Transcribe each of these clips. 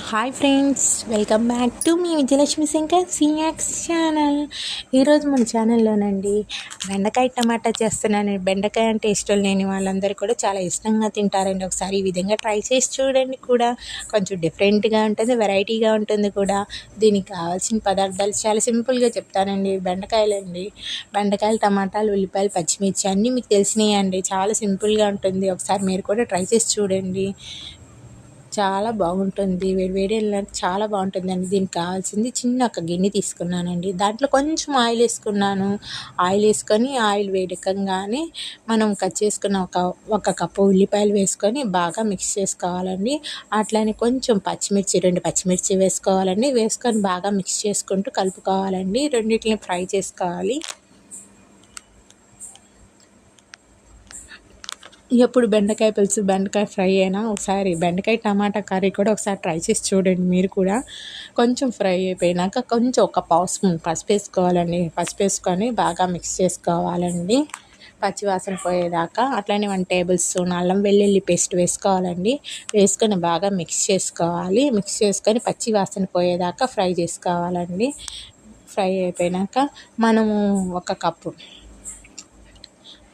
Hi friends welcome back to మీ విజయలక్ష్మి శంకర్ సియాక్స్ channel ఈరోజు మన ఛానల్లోనండి బెండకాయ టమాటా చేస్తున్నాను బెండకాయ అంటే ఇష్టం లేని వాళ్ళందరూ కూడా చాలా ఇష్టంగా తింటారండి. ఒకసారి ఈ విధంగా ట్రై చేసి చూడండి కూడా. కొంచెం డిఫరెంట్గా ఉంటుంది వెరైటీగా ఉంటుంది కూడా. దీనికి కావాల్సిన పదార్థాలు చాలా సింపుల్గా చెప్తానండి. బెండకాయలండి. బెండకాయలు టమాటాలు ఉల్లిపాయలు పచ్చిమిర్చి అన్నీ మీకు తెలిసినాయి అండి. చాలా సింపుల్గా ఉంటుంది. ఒకసారి మీరు కూడా ట్రై చేసి చూడండి. చాలా బాగుంటుంది. వేడి వేడి చాలా బాగుంటుందండి. దీనికి కావాల్సింది చిన్న ఒక గిన్నె తీసుకున్నానండి. దాంట్లో కొంచెం ఆయిల్ వేసుకున్నాను. ఆయిల్ వేసుకొని ఆయిల్ వేడకంగానే మనం కట్ చేసుకున్న ఒక ఒక కప్పు ఉల్లిపాయలు వేసుకొని బాగా మిక్స్ చేసుకోవాలండి. అట్లనే కొంచెం పచ్చిమిర్చి రెండు పచ్చిమిర్చి వేసుకోవాలండి. వేసుకొని బాగా మిక్స్ చేసుకుంటూ కలుపుకోవాలండి. రెండింటిని ఫ్రై చేసుకోవాలి. ఎప్పుడు బెండకాయ పులుసు బెండకాయ ఫ్రై అయినా ఒకసారి బెండకాయ టమాటా కర్రీ కూడా ఒకసారి ట్రై చేసి చూడండి మీరు కూడా. కొంచెం ఫ్రై అయిపోయినాక కొంచెం ఒక పావు స్పూన్ పసుపు వేసుకోవాలండి. పసుపు వేసుకొని బాగా మిక్స్ చేసుకోవాలండి. పచ్చివాసన పోయేదాకా అట్లనే వన్ టేబుల్ స్పూన్ అల్లం వెల్లుల్లి పేస్ట్ వేసుకోవాలండి. వేసుకొని బాగా మిక్స్ చేసుకోవాలి. మిక్స్ చేసుకొని పచ్చివాసన పోయేదాకా ఫ్రై చేసుకోవాలండి. ఫ్రై అయిపోయినాక మనము ఒక కప్పు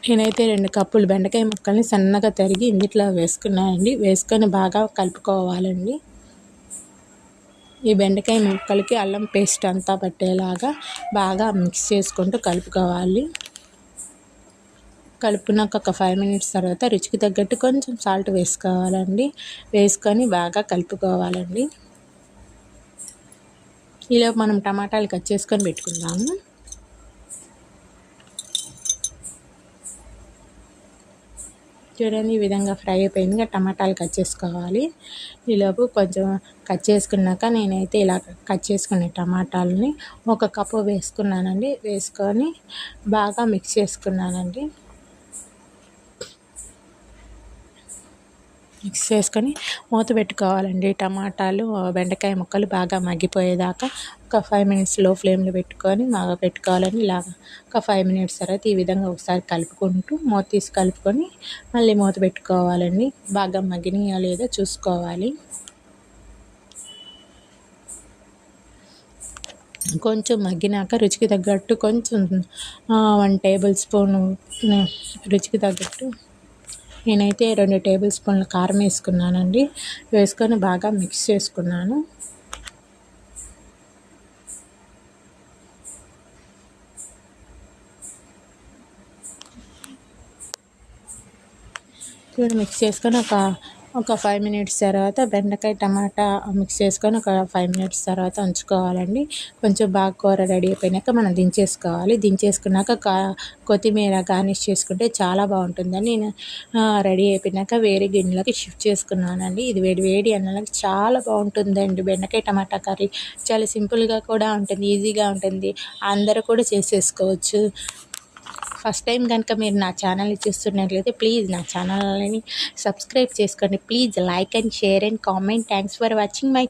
నేనైతే రెండు కప్పులు బెండకాయ ముక్కల్ని సన్నగా తరిగి ఇందిట్లో వేసుకున్నానండి. వేసుకొని బాగా కలుపుకోవాలండి. ఈ బెండకాయ ముక్కలకి అల్లం పేస్ట్ అంతా పట్టేలాగా బాగా మిక్స్ చేసుకుంటూ కలుపుకోవాలి. కలుపుకున్నాక ఒక ఫైవ్ మినిట్స్ తర్వాత రుచికి తగ్గట్టు కొంచెం సాల్ట్ వేసుకోవాలండి. వేసుకొని బాగా కలుపుకోవాలండి. ఇలా మనం టమాటాలు కట్ చేసుకొని పెట్టుకుందాము. చూడండి ఈ విధంగా ఫ్రై అయిపోయింది. టమాటాలు కట్ చేసుకోవాలి. ఈలోపు కొంచెం కట్ చేసుకున్నాక నేనైతే ఇలా కట్ చేసుకునే టమాటాలని ఒక కప్పు వేసుకున్నానండి. వేసుకొని బాగా మిక్స్ చేసుకున్నానండి. మిక్స్ చేసుకొని మూత పెట్టుకోవాలండి. టమాటాలు బెండకాయ ముక్కలు బాగా మగ్గిపోయేదాకా ఒక ఫైవ్ మినిట్స్లో ఫ్లేమ్లో పెట్టుకొని బాగా పెట్టుకోవాలని ఇలాగా ఒక ఫైవ్ మినిట్స్ తర్వాత ఈ విధంగా ఒకసారి కలుపుకుంటూ మూత తీసి కలుపుకొని మళ్ళీ మూత పెట్టుకోవాలండి. బాగా మగ్గినాయా లేదో చూసుకోవాలి. కొంచెం మగ్గినాక రుచికి తగ్గట్టు కొంచెం వన్ టేబుల్ స్పూన్ రుచికి తగ్గట్టు నేనైతే రెండు టేబుల్ స్పూన్ల కారం వేసుకున్నానండి. వేసుకొని బాగా మిక్స్ చేసుకున్నాను. మిక్స్ చేసుకొని ఒక ఒక ఫైవ్ మినిట్స్ తర్వాత బెండకాయ టమాటా మిక్స్ చేసుకొని ఒక ఫైవ్ మినిట్స్ తర్వాత ఉంచుకోవాలండి. కొంచెం బాగా కూర రెడీ అయిపోయినాక మనం దించేసుకోవాలి. దించేసుకున్నాక కా కొత్తిమీర గార్నిష్ చేసుకుంటే చాలా బాగుంటుందని నేను రెడీ అయిపోయినాక వేరే గిన్నెలోకి షిఫ్ట్ చేసుకున్నానండి. ఇది వేడి వేడి అన్నలకు చాలా బాగుంటుందండి. బెండకాయ టమాటా కర్రీ చాలా సింపుల్గా కూడా ఉంటుంది ఈజీగా ఉంటుంది. అందరూ కూడా చేసేసుకోవచ్చు. ఫస్ట్ టైం కనుక మీరు నా ఛానల్ని చూస్తున్నట్లయితే ప్లీజ్ నా ఛానల్ని సబ్స్క్రైబ్ చేసుకోండి. Please like and share and comment. Thanks for watching my